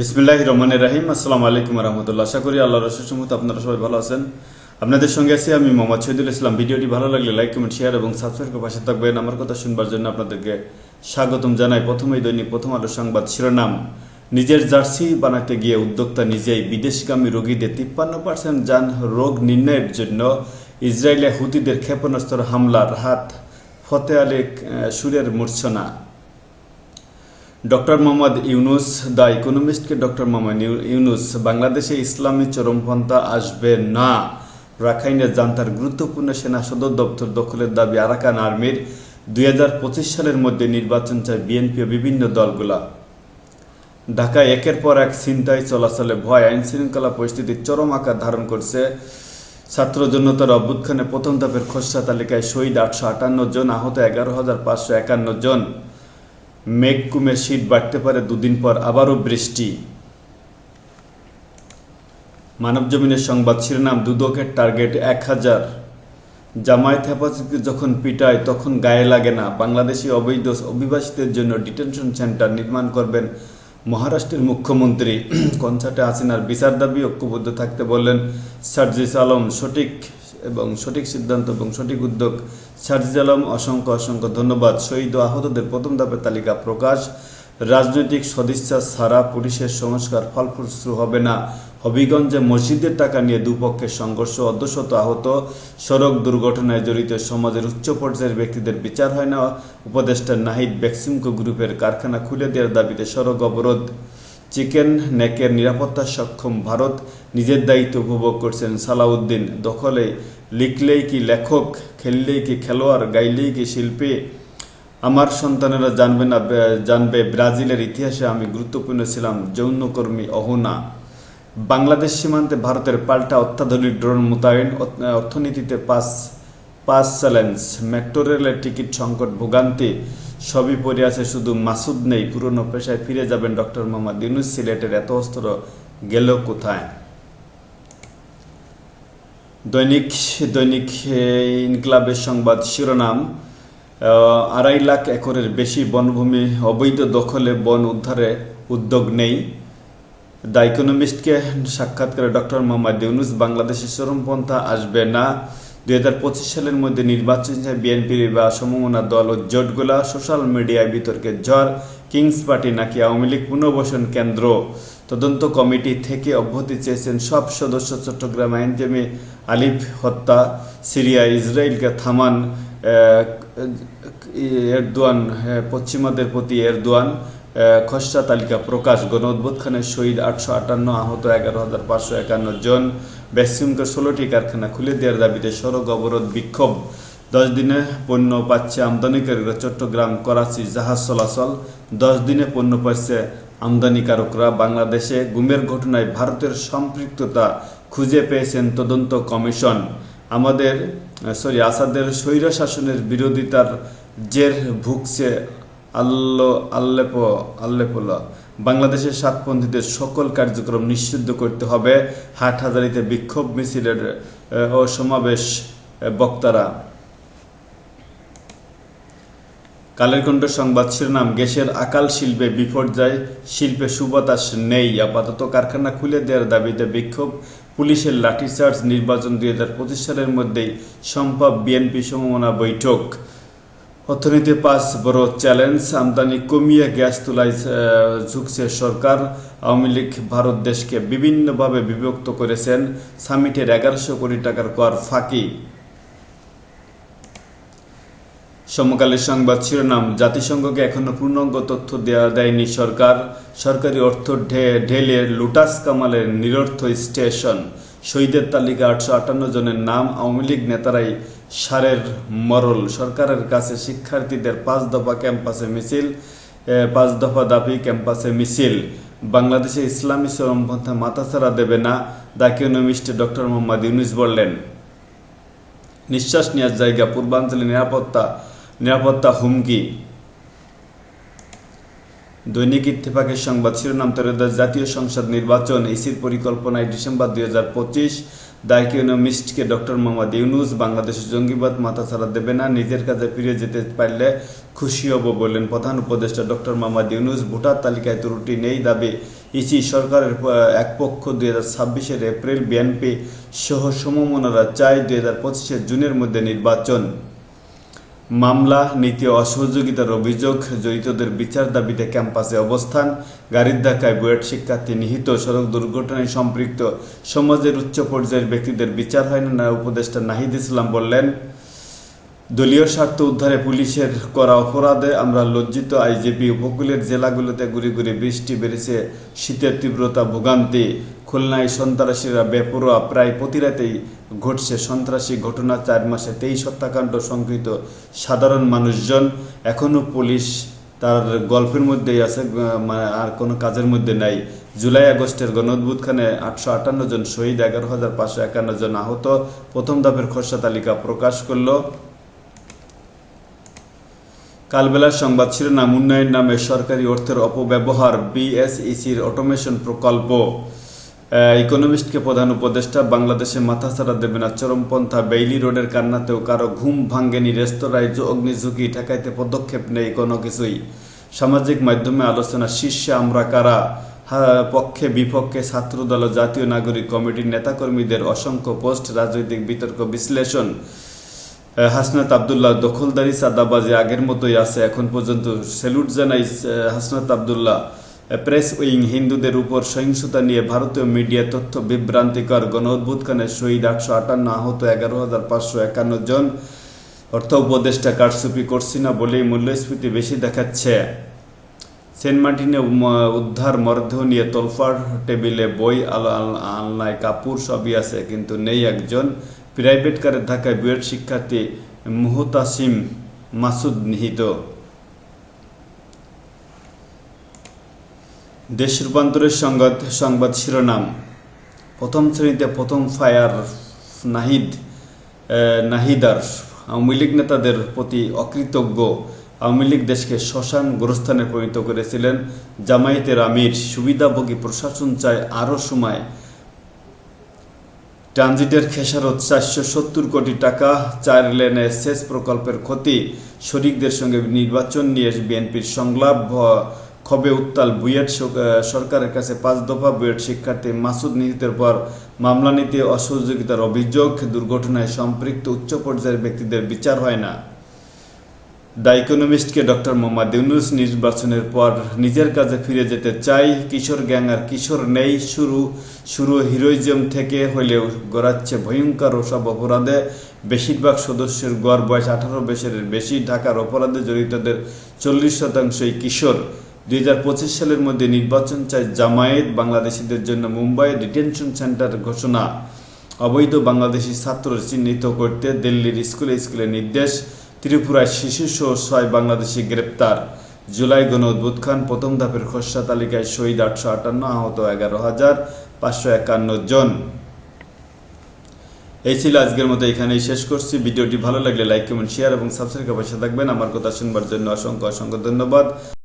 বিসমিল্লাহ রহমানের রাহিম। আসসালামু আলাইকুম রহমতুল্লাহ। আশা করি আল্লাহ রসুসমত আপনারা সবাই ভালো আছেন। আপনাদের সঙ্গে আছি আমি মোহাম্মদ শহীদুল ইসলাম। ভিডিওটি ভালো লাগলে লাইক, কমেন্ট, শেয়ার এবং সাবস্ক্রাইব করে পাশে থাকবেন। আমার কথা শুনবার জন্য আপনাদেরকে স্বাগতম জানাই। প্রথমেই দৈনিক প্রথম আলো সংবাদ শিরোনাম। নিজের জার্সি বানাতে গিয়ে উদ্যোক্তা নিজেই বিদেশগামী রোগীদের তিপ্পান্ন পার্সেন্ট যান রোগ নির্ণয়ের জন্য ইসরায়েলে হুতিদের ক্ষেপণাস্ত্র হামলার হাত। ফতে আলী সুরের মূর্ছনা। ডক্টর মোহাম্মদ ইউনুস, দ্য ইকোনমিস্টকে ডক্টর মোহাম্মদ ইউনুস, বাংলাদেশে ইসলামী চরমপন্থা আসবে না। রাখাইনের জান্তার গুরুত্বপূর্ণ সেনা সদর দপ্তর দখলের দাবি আরাকান আর্মির। দুই হাজার পঁচিশ সালের মধ্যে নির্বাচন চায় বিএনপি ও বিভিন্ন দলগুলা। ঢাকায় একের পর এক ছিনতাই চলাচলে ভয়, আইন শৃঙ্খলা পরিস্থিতি চরম আকার ধারণ করছে। ছাত্র জনতার অভ্যুত্থানে প্রথম ধাপের খসড়া তালিকায় শহীদ আটশো আটান্ন জন, আহত এগারো হাজার পাঁচশো একান্ন জন। মেঘ কমে শীত বাড়তে পারে, দুদিন পর আবারও বৃষ্টি। মানব জমিনের সংবাদ শিরোনাম, দুদকের টার্গেট এক হাজার। জামায়াত হেফাজতকে যখন পিটায়, তখন গায়ে লাগে না। বাংলাদেশি অবৈধ অভিবাসীদের জন্য ডিটেনশন সেন্টার নির্মাণ করবেন মহারাষ্ট্রের মুখ্যমন্ত্রী। কনসার্টে হাসিনার বিচার দাবি ঐক্যবদ্ধ থাকতে বললেন সার্জিস আলম, সঠিক এবং সঠিক সিদ্ধান্ত এবং সঠিক উদ্যোগ সার্জিস আলম, অসংখ্য অসংখ্য ধন্যবাদ। শহীদ ও আহতদের প্রথম ধাপের তালিকা প্রকাশ। রাজনৈতিক সদিচ্ছা ছাড়া পুলিশের সংস্কার ফলপ্রসূ হবে না। হবিগঞ্জে মসজিদের টাকা নিয়ে দুপক্ষের সংঘর্ষ, অর্ধশত আহত। সড়ক দুর্ঘটনায় জড়িত সমাজের উচ্চ পর্যায়ের ব্যক্তিদের বিচার হয় না। উপদেষ্টা নাহিদ বেক্সিমকো গ্রুপের কারখানা খুলে দেওয়ার দাবিতে সড়ক অবরোধ। চিকেন নেকের নিরাপত্তা সক্ষম ভারত নিজের দায়িত্ব উপভোগ করছেন সালাউদ্দিন। দখলে লিখলেই কি লেখক, খেললেই কি খেলোয়াড়, গাইলেই কি শিল্পী? আমার সন্তানেরা জানবে না জানবে, ব্রাজিলের ইতিহাসে আমি গুরুত্বপূর্ণ ছিলাম, যৌনকর্মী অহনা। বাংলাদেশ সীমান্তে ভারতের পাল্টা অত্যাধুনিক ড্রোন মোতায়েন অর্থনীতিতে পাস পাস চ্যালেঞ্জ, মেট্রো রেলের টিকিট সংকট, ভোগান্তি, সবই পড়ে আছে শুধু মাসুদ নেই, পুরনো পেশায় ফিরে যাবেন ডক্টর মোহাম্মদ ইউনুস, সিলেটের এত অস্ত্র গেল কোথায়? দৈনিক দৈনিক ইনকলাবের সংবাদ শিরোনাম আড়াই লাখ একরের বেশি বনভূমি, অবৈধ দখলে বন উদ্ধারে উদ্যোগ নেই। দ্য ইকোনমিস্টকে সাক্ষাৎকারে ডক্টর মোহাম্মদ ইউনুস, বাংলাদেশের চরমপন্থা আসবে না। দুই হাজার পঁচিশ সালের মধ্যে নির্বাচন চায় বিএনপির বা সমমনা দল ও জোটগুলা। সোশ্যাল মিডিয়ায় বিতর্কের ঝড়, কিংস পার্টি নাকি আওয়ামী লীগ পুনর্বাসন কেন্দ্র? তদন্ত কমিটি থেকে অব্যাহতি চেয়েছেন সব সদস্য চট্টগ্রাম আইনজীবী আলিফ হত্যা, সিরিয়া, ইসরায়েলকে থামান এরদোয়ান পশ্চিমাদের প্রতি এরদোয়ান খসড়া তালিকা প্রকাশ। গণ উদ্বোধনের শহীদ আটশো আটান্ন আহত, এগারো হাজার পাঁচশো একান্ন জন। বেসিমকে ষোলোটি কারখানা খুলে দেওয়ার দাবিতে সড়ক অবরোধ বিক্ষোভ। দশ দিনে পণ্য পাচ্ছে আমদানিকারীরা চট্টগ্রাম, করাচি, জাহাজ চলাচল। দশ দিনে পণ্য পাচ্ছে আমদানিকারকরা বাংলাদেশে গুমের ঘটনায় ভারতের সম্পৃক্ততা খুঁজে পেয়েছেন তদন্ত কমিশন। আমাদের সরি আসাদের স্বৈর শাসনের বিরোধিতার জের ভুগছে আল্লো, আল্লেপ, আল্লেপোলা। বাংলাদেশের সাতপন্থীদের সকল কার্যক্রম নিষিদ্ধ করতে হবে। হাটহাজারিতে বিক্ষোভ মিছিলের ও সমাবেশ বক্তারা। কালের কণ্ঠ সংবাদ শিরোনাম, গ্যাসের আকাল শিল্পে বিপর্যয় শিল্পে সুবাতাস নেই। আপাতত কারখানা খুলে দেওয়ার দাবিতে বিক্ষোভ, পুলিশের লাঠিচার্জ, নির্বাচন দুই হাজার পঁচিশ সালের মধ্যেই সম্ভব বিএনপি সমমনা বৈঠক। অর্থনীতি পাঁচ বড় চ্যালেঞ্জ, আমদানি কমিয়ে গ্যাস তোলায় ঝুঁকছে সরকার। আওয়ামী লীগ ভারত দেশকে বিভিন্নভাবে বিভক্ত করেছেন। সামিটের এগারোশো কোটি টাকার কর ফাঁকি। সমকালের সংবাদ শিরোনাম, জাতিসংঘকে এখনও পূর্ণাঙ্গ তথ্য দেওয়া দেয়নি সরকার। সরকারি অর্থ ঢেলে লুটাস কামালের নিরর্থ স্টেশন। শহীদের তালিকা আটশো আটান্ন জনের নাম আওয়ামী লীগ নেতারাই সারের মরল। সরকারের কাছে শিক্ষার্থীদের পাঁচ দফা ক্যাম্পাসে মিছিল পাঁচ দফা দাবি ক্যাম্পাসে মিছিল। বাংলাদেশে ইসলামী চরমপন্থা মাথাছাড়া দেবে না the Economist doctor Mohammad Yunus বললেন। নিঃশ্বাস নেওয়ার জায়গা, পূর্বাঞ্চলে নিরাপত্তা নিরাপত্তা হুমকি। দৈনিক ইত্তেফাকের সংবাদ শিরোনাম ত্রয়োদশ জাতীয় সংসদ নির্বাচন ইসির পরিকল্পনায় ডিসেম্বর দুই হাজার পঁচিশ দায়িকোনমিস্টকে ডক্টর মোহাম্মদ ইউনুস বাংলাদেশের জঙ্গিবাদ মাথাছাড়া দেবে না, নিজের কাজে ফিরে যেতে পারলে খুশি হব বললেন প্রধান উপদেষ্টা ডক্টর মোহাম্মদ ইউনুস। ভোটার তালিকায় ত্রুটি নেই দাবি। ইসি সরকারের এক পক্ষ দুই হাজার ছাব্বিশের এপ্রিল বিএনপি সহ সমমনারা চায় দুই হাজার পঁচিশের জুনের মধ্যে নির্বাচন। মামলা, নীতি অসহযোগিতার অভিযোগ, জড়িতদের বিচার দাবিতে ক্যাম্পাসে অবস্থান, গাড়ির ধাক্কায় বুয়েট শিক্ষার্থী নিহিত, সড়ক দুর্ঘটনায় সম্পৃক্ত, সমাজের উচ্চ পর্যায়ের ব্যক্তিদের বিচার হয় না উপদেষ্টা নাহিদ ইসলাম বললেন। দলীয় স্বার্থ উদ্ধারে পুলিশের করা অপরাধে আমরা লজ্জিত আইজিপি উপকূলের জেলাগুলোতে গুড়ি গুড়ি বৃষ্টি বেড়েছে, শীতের তীব্রতা, ভোগান্তি। খুলনায় সন্ত্রাসীরা বেপরোয়া প্রায় প্রতি রাতেই ঘটছে সন্ত্রাসী ঘটনা চার মাসে তেইশ হত্যাকাণ্ড সংকৃত সাধারণ মানুষজন। এখনও পুলিশ তার গল্পের মধ্যেই আছে মানে আর কোনো কাজের মধ্যে নাই। জুলাই আগস্টের গণঅভ্যুত্থানে আটশো আটান্ন জন শহীদ, এগারো হাজার পাঁচশো একান্ন জন আহত। প্রথম ধাপের খসড়া তালিকা প্রকাশ করল। কালবেলার সংবাদ শিরোনাম, উন্নয়ন নামে সরকারি অর্থের অপব্যবহার, বিএসইসির অটোমেশন প্রকল্প। ইকোনমিস্টকে প্রধান উপদেষ্টা, বাংলাদেশে মাথাছাড়া দেবে না চরমপন্থা, বেইলি রোডের কান্নাতেও কারও ঘুম ভাঙ্গেনি রেস্তোরাঁয় অগ্নিঝুঁকি ঠেকাইতে পদক্ষেপ নেই কোনো কিছুই। সামাজিক মাধ্যমে আলোচনা, শীর্ষে আমরা কারা? পক্ষে, বিপক্ষে, ছাত্রদল, জাতীয় নাগরিক কমিটির নেতাকর্মীদের অসংখ্য পোস্ট, রাজনৈতিক বিতর্ক, বিশ্লেষণ। হাসনাত আবদুল্লাহ দখলদারি সাদাবাজি আগের মতোই আছে, এখন পর্যন্ত স্যালুট জানাই হাসনাত আবদুল্লাহ। প্রেস উইং হিন্দুদের উপর সহিংসতা নিয়ে ভারতীয় মিডিয়া তথ্য বিভ্রান্তিকর। গণ অভ্যুত্থানের শহীদ আটশো আটান্ন আহত এগারো হাজার পাঁচশো একান্ন জন। অর্থ উপদেষ্টা কারসুপি করছি না বলেই মূল্যস্ফীতি বেশি দেখাচ্ছে। সেন্ট মার্টিনে উদ্ধার মরদেহ নিয়ে তোলফার টেবিলে বই আল- আলনায় কাপুর সবই আছে, কিন্তু নেই একজন। প্রাইভেট কারের ধাক্কায় বুয়েট শিক্ষার্থী মুহতাসিম মাসুদ নিহিত। দেশ রূপান্তরের সংবাদ সংবাদ শিরোনাম। প্রথম শ্রেণীতে প্রথম ফায়ার নাহিদ নাহিদার। আওয়ামী লীগ নেতাদের প্রতি অকৃতজ্ঞ। আওয়ামী লীগ দেশকে শ্মশান গোরস্থানে পরিণত করেছিলেন জামায়াতের আমির। সুবিধাভোগী প্রশাসন চায় আরও সময়। ট্রানজিটের খেসারত চারশো সত্তর কোটি টাকা, চার লেনে সেচ প্রকল্পের ক্ষতি, শরিকদের সঙ্গে নির্বাচন নিয়ে বিএনপির সংলাপ ক্ষোভে উত্তাল বুয়েট সরকারের কাছে পাঁচ দফা বুয়েট শিক্ষার্থী মাসুদ নিহিতের পর মামলা নিতে অসহযোগিতার অভিযোগ, দুর্ঘটনায় সম্পৃক্ত উচ্চ পর্যায়ের ব্যক্তিদের বিচার হয় না। দ্য ইকোনমিস্টকে ডক্টর মোহাম্মদ ইউনুস নির্বাচনের পর নিজের কাজে ফিরে যেতে চাই। কিশোর গ্যাং আর কিশোর নেই। শুরু শুরু হিরোইজম থেকে হলেও গড়াচ্ছে ভয়ঙ্কর ওসব অপরাধে। বেশিরভাগ সদস্যের গড় বয়স আঠারো বছরের বেশি। ঢাকার অপরাধে জড়িতদের চল্লিশ শতাংশই কিশোর। দুই হাজার পঁচিশ সালের মধ্যে নির্বাচন চায় জামায়াত। বাংলাদেশিদের জন্য মুম্বাই ডিটেনশন সেন্টার ঘোষণা। অবৈধ বাংলাদেশি ছাত্র চিহ্নিত করতে দিল্লির স্কুলে স্কুলে নির্দেশ। ত্রিপুরায় শিশুসহ ছয় বাংলাদেশি গ্রেপ্তার। জুলাই গণ খান প্রথম ধাপের খসড়া তালিকায় শহীদ আটশো আটান্ন আহত এগারো হাজার পাঁচশো একান্ন জন। এই ছিল আজকের মতো, এখানেই শেষ করছি। ভিডিওটি ভালো লাগলে লাইক, কমেন্ট শেয়ার এবং সাবস্ক্রাইব পাশে থাকবেন। আমার কথা শুনবার জন্য অসংখ্য অসংখ্য ধন্যবাদ।